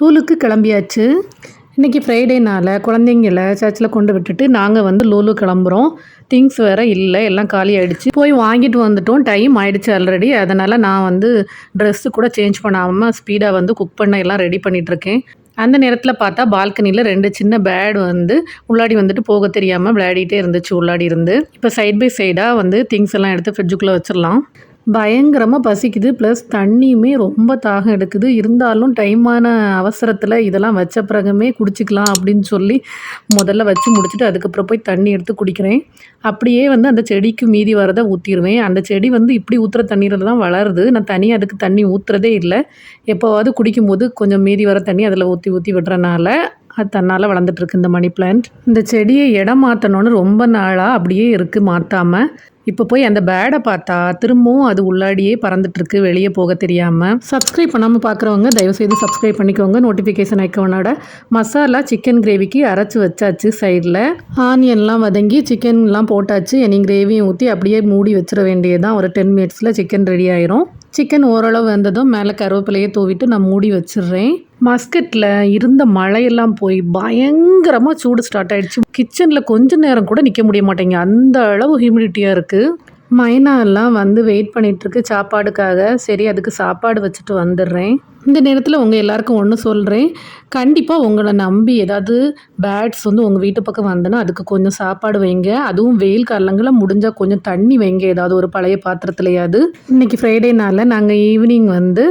லூலுக்கு கிளம்பியாச்சு. இன்றைக்கி ஃப்ரைடேனால் குழந்தைங்கள சர்ச்சில் கொண்டு விட்டுட்டு நாங்கள் வந்து லூலு கிளம்புறோம். திங்ஸ் வேறு இல்லை எல்லாம் காலி ஆகிடுச்சு போய் வாங்கிட்டு வந்துட்டோம். டைம் ஆகிடுச்சு ஆல்ரெடி அதனால் நான் வந்து ட்ரெஸ்ஸு கூட சேஞ்ச் பண்ணாமல் ஸ்பீடாக வந்து குக் பண்ண எல்லாம் ரெடி பண்ணிகிட்ருக்கேன் அந்த நேரத்தில் பார்த்தா பால்கனியில் ரெண்டு சின்ன பேட் வந்து உள்ளாடி வந்துட்டு போக தெரியாமல் விளையாடிட்டே இருந்துச்சு உள்ளாடி இருந்து. இப்போ சைட் பை சைடாக வந்து திங்ஸ் எல்லாம் எடுத்து ஃப்ரிட்ஜுக்குள்ளே வச்சிடலாம். பயங்கரமாக பசிக்குது. ப்ளஸ் தண்ணியுமே ரொம்ப தாகம் எடுக்குது. இருந்தாலும் டைமான அவசரத்தில் இதெல்லாம் வச்ச பிறகுமே குடிச்சிக்கலாம் அப்படின்னு சொல்லி முதல்ல வச்சு முடிச்சுட்டு அதுக்கப்புறம் போய் தண்ணி எடுத்து குடிக்கிறேன். அப்படியே வந்து அந்த செடிக்கு மீதி வரதை ஊற்றிடுவேன் அந்த செடி வந்து இப்படி ஊற்றுற தண்ணீரில் தான் வளருது. நான் தனியாக அதுக்கு தண்ணி ஊற்றுறதே இல்லை. எப்போவாவது குடிக்கும்போது கொஞ்சம் மீதி வர தண்ணி அதில் ஊற்றி ஊற்றி விடுறனால அது தன்னால் வளர்ந்துட்டுருக்கு இந்த மணி பிளான்ட் இந்த செடியை இடம் மாற்றணும்னு ரொம்ப நாளாக அப்படியே இருக்குது மாற்றாமல் இப்போ போய் அந்த பேடை பார்த்தா திரும்பவும் அது உள்ளாடியே பறந்துட்டுருக்கு வெளியே போக தெரியாமல் சப்ஸ்கிரைப் பண்ணாமல் பார்க்குறவங்க தயவுசெய்து சப்ஸ்கிரைப் பண்ணிக்கோங்க. நோட்டிஃபிகேஷன் ஐக்கோனோட மசாலா சிக்கன் கிரேவிக்கு அரைச்சி வச்சாச்சு சைடில் ஆனியன்லாம் வதங்கி சிக்கன்லாம் போட்டாச்சு. இனி கிரேவியும் ஊற்றி அப்படியே மூடி வச்சிட வேண்டியதுதான். ஒரு டென் மினிட்ஸில் சிக்கன் ரெடி ஆயிரும். சிக்கன் ஓரளவு வந்ததும் மேலே கருவேப்பிலையை தூவிட்டு நான் மூடி வச்சிடுறேன். மஸ்கட்டில் இருந்த மழையெல்லாம் போய் பயங்கரமாக சூடு ஸ்டார்ட் ஆகிடுச்சு கிச்சனில் கொஞ்ச நேரம் கூட நிற்க முடிய மாட்டேங்க அந்த அளவு ஹியூமிடிட்டியாக இருக்குது மைனாலாம் வந்து வெயிட் பண்ணிகிட்ருக்கு சாப்பாடுக்காக. சரி அதுக்கு சாப்பாடு வச்சுட்டு வந்துடுறேன். இந்த நேரத்தில் உங்கள் எல்லாருக்கும் ஒன்று சொல்கிறேன் கண்டிப்பாக உங்களை நம்பி ஏதாவது பேட்ஸ் வந்து உங்கள் வீட்டு பக்கம் வந்தனா அதுக்கு கொஞ்சம் சாப்பாடு வைங்க. அதுவும் வெயில் காலங்களில் முடிஞ்சால் கொஞ்சம் தண்ணி வைங்க. ஏதாவது ஒரு பழைய பாத்திரத்துலையாவது. இன்றைக்கி ஃப்ரைடேனால் நாங்கள் ஈவினிங் வந்து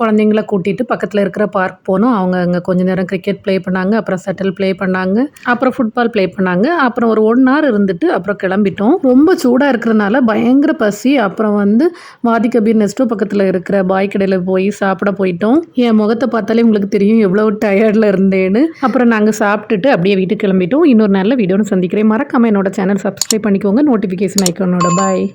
குழந்தைங்கள கூட்டிகிட்டு பக்கத்தில் இருக்கிற பார்க் போனோம். அவங்க அங்கே கொஞ்ச நேரம் கிரிக்கெட் ப்ளே பண்ணாங்க அப்புறம் செட்டில் ப்ளே பண்ணாங்க அப்புறம் ஃபுட்பால் ப்ளே பண்ணாங்க. அப்புறம் ஒரு ஒன் ஹவர் இருந்துட்டு அப்புறம் கிளம்பிட்டோம். ரொம்ப சூடாக இருக்கிறனால பயங்கர பசி. அப்புறம் வந்து வாதி கபீர் நெஸ்டோ பக்கத்தில் இருக்கிற பாய் கடையில் போய் சாப்பிட போயிட்டோம். என் முகத்தை பார்த்தாலே உங்களுக்கு தெரியும் எவ்வளோ டயர்டில் இருந்தேன்னு. அப்புறம் நாங்கள் சாப்பிட்டுட்டு அப்படியே வீட்டுக்கு கிளம்பிட்டோம். இன்னொரு நல்ல வீடியோன்னு சந்திக்கிறேன். மறக்காமல் என்னோட சேனல் சப்ஸ்கிரைப் பண்ணிக்கோங்க. நோட்டிஃபிகேஷன் ஐக்கோனோட பாய்